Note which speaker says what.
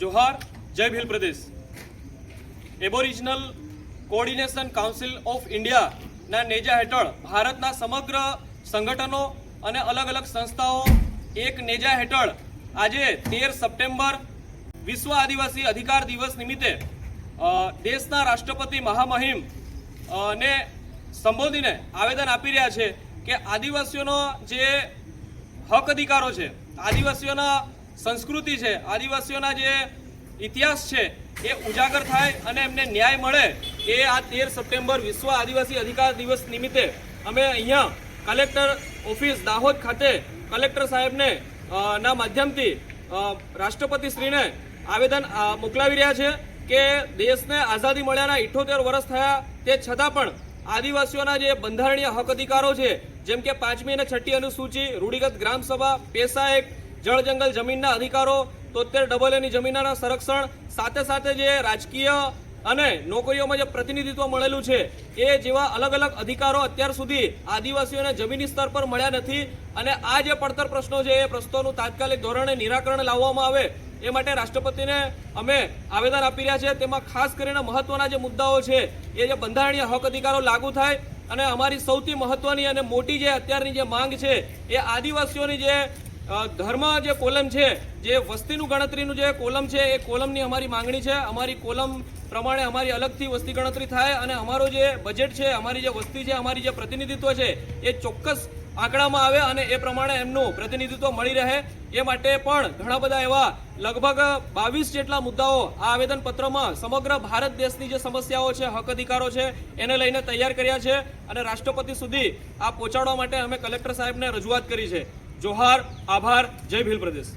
Speaker 1: જોહાર, જય ભીલ પ્રદેશ. Aboriginal coordination council of ઇન્ડિયાના નેજા હેઠળ ભારતના સમગ્ર સંગઠનો અને અલગ અલગ સંસ્થાઓ એક નેજા હેઠળ આજે તેર સપ્ટેમ્બર વિશ્વ આદિવાસી અધિકાર દિવસ નિમિત્તે દેશના રાષ્ટ્રપતિ મહામહિમ ને સંબોધીને આવેદન આપી રહ્યા છે કે આદિવાસીઓનો જે હક અધિકારો છે, આદિવાસીઓના સંસ્કૃતિ છે, આદિવાસીઓના જે ઇતિહાસ છે, એ ઉજાગર થાય અને એમને ન્યાય મળે એ આ તેર સપ્ટેમ્બર વિશ્વ આદિવાસી અધિકાર દિવસ નિમિત્તે અમે અહીંયા કલેક્ટર ઓફિસ દાહોદ ખાતે કલેક્ટર સાહેબને ના માધ્યમથી રાષ્ટ્રપતિ રાષ્ટ્રપતિશ્રીને આવેદન મોકલાવી રહ્યા છે કે દેશને આઝાદી મળ્યાના ઇઠોતેર વર્ષ થયા તે છતાં પણ આદિવાસીઓના જે બંધારણીય હક અધિકારો છે, જેમ કે પાંચમી અને છઠ્ઠી અનુસૂચિ, રૂઢિગત ગ્રામ સભા પેશા એક જળ જંગલ જમીનના અધિકારો, તોતેર ડબલ એની જમીનના સંરક્ષણ, સાથે સાથે જે રાજકીય અને નોકરીઓમાં જે પ્રતિનિધિત્વ મળેલું છે, એ જેવા અલગ અલગ અધિકારો અત્યાર સુધી આદિવાસીઓને જમીની સ્તર પર મળ્યા નથી અને આ જે પડતર પ્રશ્નો છે, એ પ્રશ્નોનું તાત્કાલિક ધોરણે નિરાકરણ લાવવામાં આવે, એ માટે રાષ્ટ્રપતિને અમે આવેદન આપી રહ્યા છે તેમાં ખાસ કરીને મહત્વના જે મુદ્દાઓ છે, એ જે બંધારણીય હક અધિકારો લાગુ થાય અને અમારી સૌથી મહત્વની અને મોટી જે અત્યારની જે માંગ છે, એ આદિવાસીઓની જે ધર્મ જે કોલમ છે, જે વસ્તીનું ગણતરીનું જે કોલમ છે, એ કોલમની અમારી માંગણી છે. અમારી કોલમ પ્રમાણે અમારી અલગથી વસ્તી ગણતરી થાય અને અમારો જે બજેટ છે, અમારી જે વસ્તી છે, અમારી જે પ્રતિનિધિત્વ છે, એ ચોક્કસ આંકડામાં આવે અને એ પ્રમાણે એમનું પ્રતિનિધિત્વ મળી રહે. એ માટે પણ ઘણા બધા એવા લગભગ બાવીસ જેટલા મુદ્દાઓ આ આવેદનપત્રમાં સમગ્ર ભારત દેશની જે સમસ્યાઓ છે, હક અધિકારો છે, એને લઈને તૈયાર કર્યા છે અને રાષ્ટ્રપતિ સુધી આ પહોંચાડવા માટે અમે કલેક્ટર સાહેબને રજૂઆત કરી છે. જોહાર આભાર જય ભીલ પ્રદેશ.